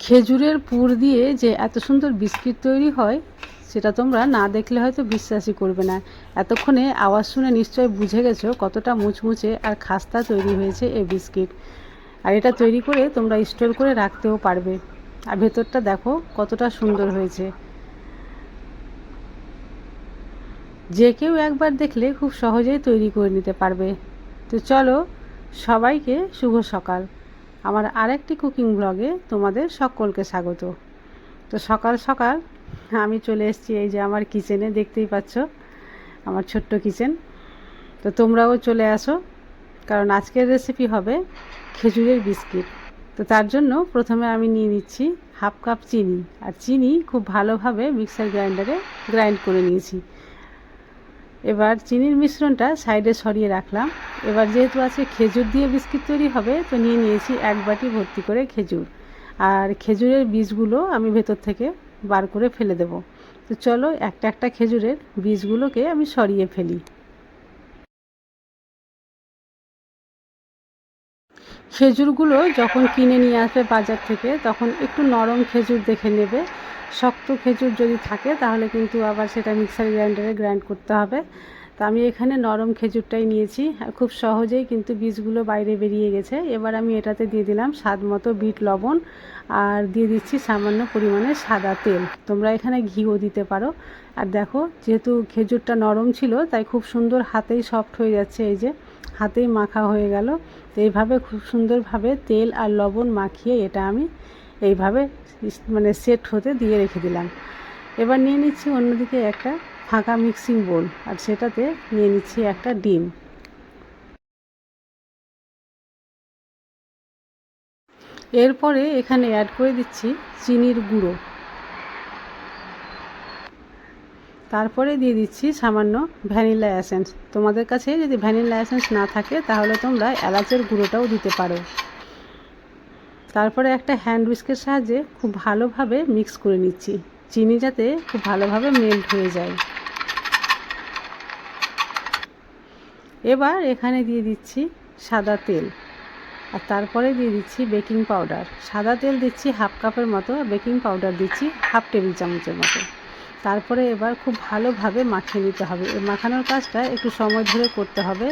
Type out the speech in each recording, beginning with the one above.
খেজুরের পুর দিয়ে যে এত সুন্দর বিস্কিট তৈরি হয়, সেটা তোমরা না দেখলে হয়তো বিশ্বাসই করবে না। এতক্ষণে আওয়াজ শুনে নিশ্চয় বুঝে গেছো কতটা মুচমুচে আর খাস্তা তৈরি হয়েছে এই বিস্কিট। আর এটা তৈরি করে তোমরা স্টোর করে রাখতেও পারবে। আর ভেতরটা দেখো কতটা সুন্দর হয়েছে। যে কেউ একবার দেখলে খুব সহজেই তৈরি করে নিতে পারবে। তো চলো সবাইকে শুভ সকাল। আমার আরেকটি কুকিং ব্লগে তোমাদের সকলকে স্বাগত। তো সকাল সকাল আমি চলে এসেছি এই যে আমার কিচেনে, দেখতেই পাচ্ছ আমার ছোট্ট কিচেন। তো তোমরাও চলে আসো, কারণ আজকের রেসিপি হবে খেজুরের বিস্কিট। তো তার জন্য প্রথমে আমি নিয়ে নিচ্ছি হাফ কাপ চিনি, আর চিনি খুব ভালোভাবে মিক্সার গ্রাইন্ডারে গ্রাইন্ড করে নিয়েছি। এবার চিনির মিশ্রণটা সাইডে সরিয়ে রাখলাম। এবার যেহেতু আছে খেজুর দিয়ে বিস্কিট তৈরি হবে, তো নিয়ে নিয়েছি এক বাটি ভর্তি করে খেজুর। আর খেজুরের বীজগুলো আমি ভেতর থেকে বার করে ফেলে দেব। তো চলো একটা একটা খেজুরের বীজগুলোকে আমি সরিয়ে ফেলি। খেজুরগুলো যখন কিনে নিয়ে আসবে বাজার থেকে, তখন একটু নরম খেজুর দেখে নেবে। শক্ত খেজুর যদি থাকে, তাহলে কিন্তু আবার সেটা মিক্সার গ্রাইন্ডারে গ্রাইন্ড করতে হবে। তো আমি এখানে নরম খেজুরটাই নিয়েছি। আর খুব সহজেই কিন্তু বীজগুলো বাইরে বেরিয়ে গেছে। এবার আমি এটাতে দিয়ে দিলাম স্বাদ মতো বিট লবণ। আর দিয়ে দিচ্ছি সামান্য পরিমাণে সাদা তেল। তোমরা এখানে ঘিও দিতে পারো। আর দেখো, যেহেতু খেজুরটা নরম ছিল, তাই খুব সুন্দর হাতেই সফট হয়ে যাচ্ছে এই যে। হাতেই মাখা হয়ে গেল। তো এইভাবে খুব সুন্দরভাবে তেল আর লবণ মাখিয়ে এটা আমি এইভাবে মানে সেট হতে দিয়ে রেখে দিলাম। এবার নিয়ে নিচ্ছি অন্যদিকে একটা ফাঁকা মিক্সিং বোল আর সেটাতে নিয়ে নিচ্ছি একটা ডিম। এরপরে এখানে অ্যাড করে দিচ্ছি চিনির গুঁড়ো। তারপরে দিয়ে দিচ্ছি সামান্য ভ্যানিলা অ্যাসেন্স তোমাদের কাছে যদি ভ্যানিলা অ্যাসেন্স না থাকে, তাহলে তোমরা এলাচের গুঁড়োটাও দিতে পারো। তারপরে একটা হ্যান্ড উইস্কের সাহায্যে খুব ভালোভাবে মিক্স করে নিচ্ছি। চিনি যাতে খুব ভালোভাবে মেল্ট হয়ে যায়। এবার এখানে দিয়ে দিচ্ছি সাদা তেল। আর তারপরে দিয়ে দিচ্ছি বেকিং পাউডার সাদা তেল দিচ্ছি হাফ কাপের মতো বেকিং পাউডার দিচ্ছি হাফ টেবিল চামচের মতো। তারপরে এবার খুব ভালোভাবে মাখিয়ে নিতে হবে। এই মাখানোর কাজটা একটু সময় ধরে করতে হবে।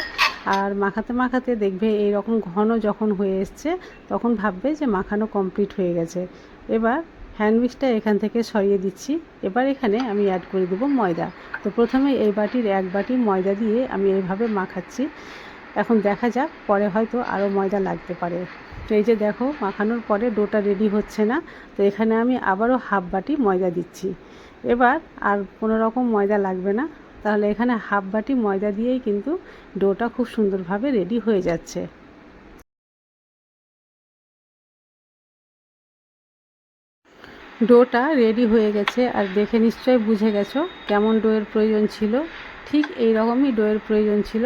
আর মাখাতে মাখাতে দেখবে এই রকম ঘন যখন হয়ে এসছে, তখন ভাববে যে মাখানো কমপ্লিট হয়ে গেছে। এবার হ্যান্ড মিক্সটা এখান থেকে সরিয়ে দিচ্ছি। এবার এখানে আমি অ্যাড করে দেবো ময়দা। তো প্রথমে এই বাটির এক বাটি ময়দা দিয়ে আমি এইভাবে মাখাচ্ছি। এখন দেখা যাক, পরে হয়তো আরও ময়দা লাগতে পারে। তো এই যে দেখো, মাখানোর পরে ডোটা রেডি হচ্ছে না। তো এখানে আমি আবারও হাফ বাটি ময়দা দিচ্ছি। এবার আর কোনো রকম ময়দা লাগবে না। তাহলে এখানে হাফ বাটি ময়দা দিয়েই কিন্তু ডোটা খুব সুন্দরভাবে রেডি হয়ে যাচ্ছে। ডোটা রেডি হয়ে গেছে আর দেখে নিশ্চয়ই বুঝে গেছো কেমন ডোয়ের প্রয়োজন ছিল। ঠিক এই রকমই ডোয়ের প্রয়োজন ছিল।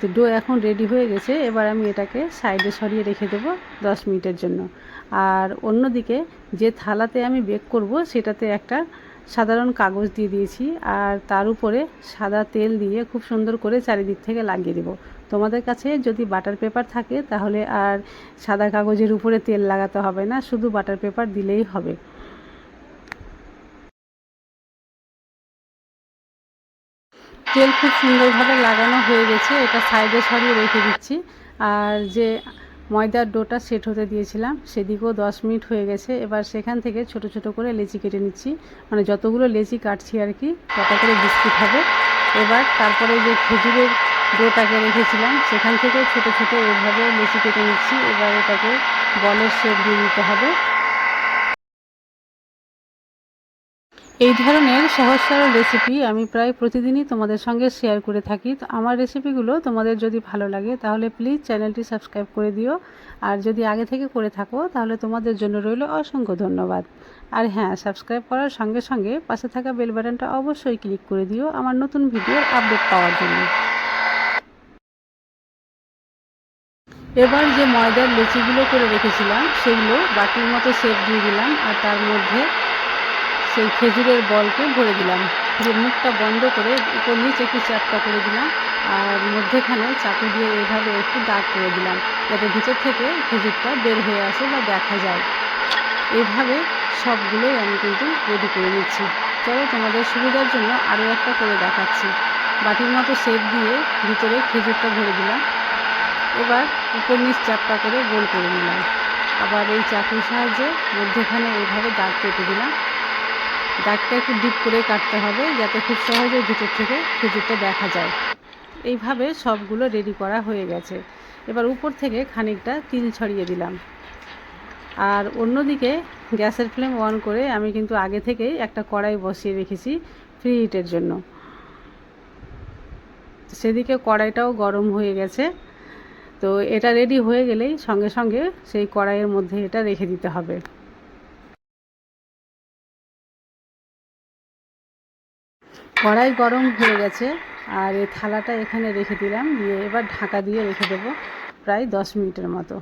তো ডো এখন রেডি হয়ে গেছে, এবার আমি এটাকে সাইডে সরিয়ে রেখে দেবো দশ মিনিটের জন্য। আর অন্যদিকে যে থালাতে আমি বেক করব সেটাতে একটা সাধারণ কাগজ দিয়ে দিয়েছি আর তার উপরে সাদা তেল দিয়ে খুব সুন্দর করে চারিদিক থেকে লাগিয়ে দেবো। তোমাদের কাছে যদি বাটার পেপার থাকে তাহলে আর সাদা কাগজের উপরে তেল লাগাতে হবে না, শুধু বাটার পেপার দিলেই হবে। তেল খুব সুন্দরভাবে লাগানো হয়ে গেছে, এটা সাইডে সরিয়ে রেখে দিচ্ছি। আর যে ময়দার ডোটা সেট হতে দিয়েছিলাম। সেদিকেও দশ মিনিট হয়ে গেছে। এবার সেখান থেকে ছোট ছোট করে লেচি কেটে নিচ্ছি। মানে যতগুলো লেচি কাটছি আর কি, তত করে বিস্কিট হবে। এবার তারপরে যে খেজুরের ডোটাকে রেখেছিলাম, সেখান থেকে ছোট ছোট এভাবে লেচি কেটে নিচ্ছি। এবার এটাকে বলের শেপ দিয়ে দিতে হবে। এই ধরনের সহজ সরল রেসিপি আমি প্রায় প্রতিদিনই তোমাদের সঙ্গে শেয়ার করে থাকি। তো আমার রেসিপিগুলো তোমাদের যদি ভালো লাগে, তাহলে প্লিজ চ্যানেলটি সাবস্ক্রাইব করে দিও। আর যদি আগে থেকে করে থাকো, তাহলে তোমাদের জন্য রইল অসংখ্য ধন্যবাদ। আর হ্যাঁ সাবস্ক্রাইব করার সঙ্গে সঙ্গে পাশে থাকা বেল বাটনটা অবশ্যই ক্লিক করে দিও আমার নতুন ভিডিওর আপডেট পাওয়ার জন্য। এবার যে ময়দার লেচিগুলো করে রেখেছিলাম, সেগুলো বাটির মতো শেপ দিয়ে দিলাম আর তার মধ্যে সেই খেজুরের বলকে ভরে দিলাম। যে মুখটা বন্ধ করে উপর নিচ একটু চ্যাপটা করে দিলাম আর মধ্যেখানে চাকু দিয়ে এইভাবে একটু দাগ করে দিলাম যাতে ভিতর থেকে খেজুরটা বের হয়ে আসে বা দেখা যায়। এইভাবে সবগুলোই আমি কিন্তু রেডি করে নিচ্ছি। চলো তোমাদের সুবিধার জন্য আরও একটা করে দেখাচ্ছি। বাটির মতো শেপ দিয়ে ভিতরে খেজুরটা ভরে দিলাম। এবার উপর নিচ চাপটা করে গোল করে নিলাম। আবার এই চাকুর সাহায্যে মধ্যেখানে এইভাবে দাগ কেটে দিলাম। দাগটা একটু ডিপ করে কাটতে হবে যাতে খুব সহজে ভিতর থেকে খেজুরটা দেখা যায়। এইভাবে সবগুলো রেডি করা হয়ে গেছে। এবার উপর থেকে খানিকটা তিল ছড়িয়ে দিলাম। আর অন্যদিকে গ্যাসের ফ্লেম অন করে আমি কিন্তু আগে থেকেই একটা কড়াই বসিয়ে রেখেছি ফ্রি হিটের জন্য। সেদিকে কড়াইটাও গরম হয়ে গেছে। তো এটা রেডি হয়ে গেলেই সঙ্গে সঙ্গে সেই কড়াইয়ের মধ্যে এটা রেখে দিতে হবে। কড়াই গরম হয়ে গেছে আর এই থালাটা এখানে রেখে দিলাম, দিয়ে এবার ঢাকা দিয়ে রেখে দেবো প্রায় দশ মিনিটের মতো।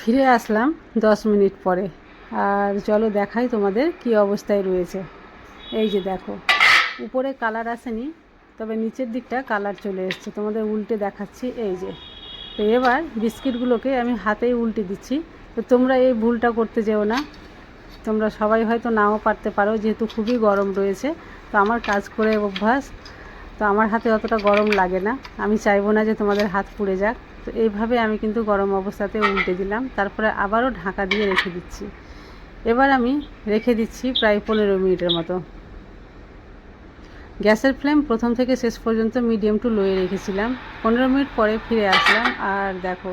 ফিরে আসলাম দশ মিনিট পরে। আর চলো দেখাই তোমাদের কি অবস্থায় রয়েছে। এই যে দেখো, উপরে কালার আসেনি, তবে নিচের দিকটা কালার চলে এসছে। তোমাদের উল্টে দেখাচ্ছি, এই যে। তো এবার বিস্কিটগুলোকে আমি হাতেই উল্টে দিচ্ছি। তো তোমরা এই ভুলটা করতে যেও না। তোমরা সবাই হয়তো নাও পারতে পারো, যেহেতু খুবই গরম রয়েছে। তো আমার কাজ করে অভ্যাস, তো আমার হাতে অতটা গরম লাগে না। আমি চাইব না যে তোমাদের হাত পুড়ে যাক। তো এইভাবে আমি কিন্তু গরম অবস্থাতে উল্টে দিলাম। তারপরে আবারও ঢাকা দিয়ে রেখে দিচ্ছি। এবার আমি রেখে দিচ্ছি প্রায় পনেরো মিনিটের মতো। গ্যাসের ফ্লেম প্রথম থেকে শেষ পর্যন্ত মিডিয়াম টু লোয়ে রেখেছিলাম। পনেরো মিনিট পরে ফিরে আসলাম। আর দেখো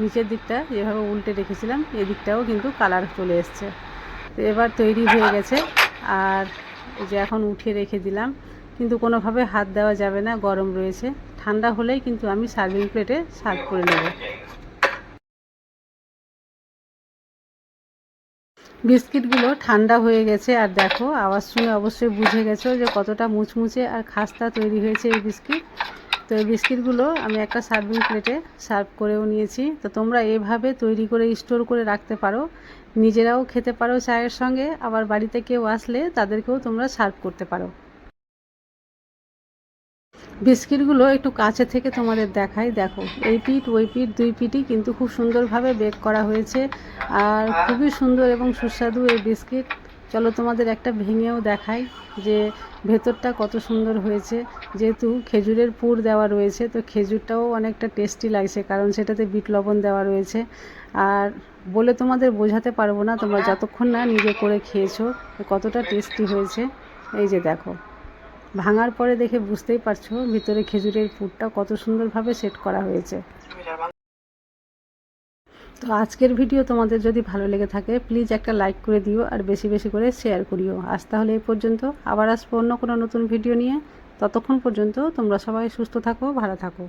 নিচের দিকটা যেভাবে উল্টে রেখেছিলাম, এদিকটাও কিন্তু কালার চলে এসছে। তো এবার তৈরি হয়ে গেছে, আর যে এখন উঠে রেখে দিলাম। কিন্তু কোনোভাবে হাত দেওয়া যাবে না, গরম রয়েছে। ঠান্ডা হলেই কিন্তু আমি সার্ভিং প্লেটে সার্ভ করে নেব। বিস্কিটগুলো ঠান্ডা হয়ে গেছে, আর দেখো, আওয়াজ শুনে অবশ্যই বুঝে গেছো যে কতটা মুচমুচে আর খাস্তা তৈরি হয়েছে এই বিস্কিট। তো এই বিস্কিটগুলো আমি একটা সার্ভিং প্লেটে সার্ভ করেও নিয়েছি। তো তোমরা এভাবে তৈরি করে স্টোর করে রাখতে পারো। নিজেরাও খেতে পারো চায়ের সঙ্গে, আবার বাড়িতে কেউ আসলে তাদেরকেও তোমরা সার্ভ করতে পারো। বিস্কিটগুলো একটু কাছে থেকে তোমাদের দেখাই। দেখো, এই পিঠ, ওই পিঠ, দুই পিঠই কিন্তু খুব সুন্দরভাবে বেক করা হয়েছে। আর খুবই সুন্দর এবং সুস্বাদু এই বিস্কিট। চলো তোমাদের একটা ভেঙেও দেখাই যে ভেতরটা কত সুন্দর হয়েছে। যেহেতু খেজুরের পুর দেওয়া রয়েছে, তো খেজুরটাও অনেকটা টেস্টি লাগছে, কারণ সেটাতে বিট লবণ দেওয়া রয়েছে। আর বলে তোমাদের বোঝাতে পারব না, তোমরা যতক্ষণ না নিজে করে খেয়েছো কতটা টেস্টি হয়েছে। এই যে দেখো, ভাঙার পরে দেখে বুঝতেই পারছ, ভিতরে খেজুরের পুরটা কত সুন্দরভাবে সেট করা হয়েছে। তো আজকের ভিডিও তোমাদের যদি ভালো লেগে থাকে প্লিজ একটা লাইক করে দিও আর বেশি বেশি করে শেয়ার করিও। আজ তাহলে এই পর্যন্ত। আবার আসব অন্য কোনো নতুন ভিডিও নিয়ে। ততক্ষণ পর্যন্ত তোমরা সবাই সুস্থ থাকো, ভালো থাকো।